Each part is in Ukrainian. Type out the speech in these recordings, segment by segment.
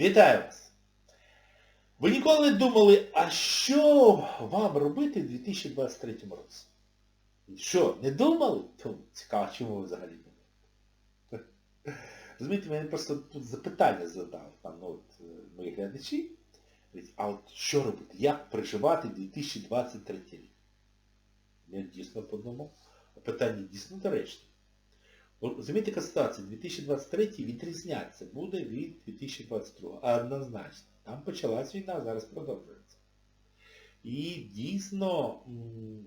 Вітаю вас! Ви ніколи не думали, а що вам робити в 2023 році? Що, не думали? То цікаво, чому ви взагалі думаєте? Розумієте, мене просто тут запитання задали там, ну, от, е, мої глядачі. А от що робити? Як переживати 2023 рік? Я дійсно подумав. Питання дійсно доречне. Розумієте, яка ситуація? 2023 відрізняться буде від 2022. А однозначно. Там почалась війна, зараз продовжується. І дійсно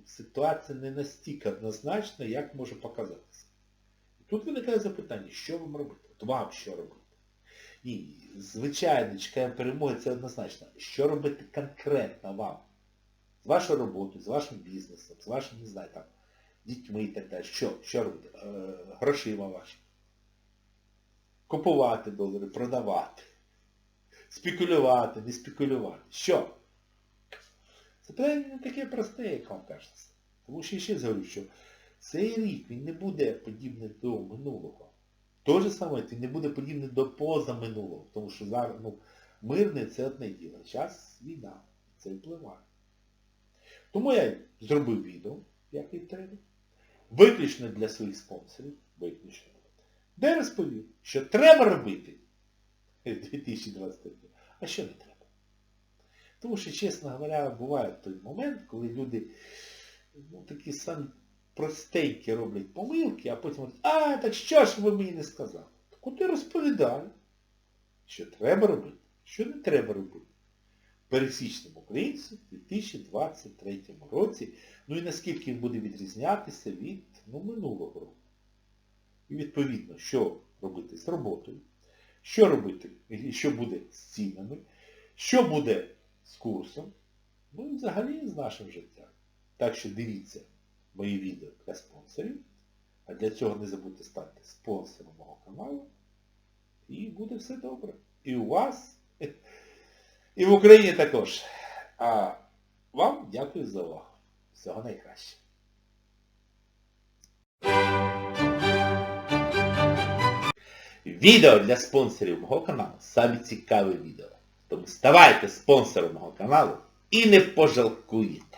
ситуація не настільки однозначна, як може показатися. Тут виникає запитання, що вам робити? От вам що робити? Ні, звичайно, чекаємо перемоги, це однозначно. Що робити конкретно вам? З вашою роботою, з вашим бізнесом, з вашим, не знаю, там, дітьми і так далі. Що? Що робити? Е, грошима ваші. Купувати долари, продавати. Спекулювати, не спекулювати. Що? Це питання не таке просте, як вам кажеться. Тому що я ще говорю, що цей рік він не буде подібний до минулого. Те ж саме, він не буде подібний до позаминулого. Тому що зараз, ну, мирне це одне діло. Час війна. Це впливає. Тому я зробив відео, як і треба. Виключно для своїх спонсорів. Виключно. Де розповів, що треба робити в 2023, а що не треба. Тому що, чесно говоря, буває той момент, коли люди ну, такі самі простенькі роблять помилки, а потім говорять, а, так що ж ви мені не сказали? Так от я розповідаю, що треба робити, що не треба робити. Пересічному українцю в 2023 році, ну і наскільки він буде відрізнятися від ну, минулого року. І відповідно, що робити з роботою, що робити, що буде з цінами, що буде з курсом, ну і взагалі з нашим життям. Так що дивіться мої відео для спонсорів, а для цього не забудьте стати спонсором мого каналу. І буде все добре. І у вас, і в Україні також. А вам дякую за увагу. Всього найкраще. Відео для спонсорів мого каналу саме цікаве відео. Тому ставайте спонсором мого каналу і не пожалкуєте.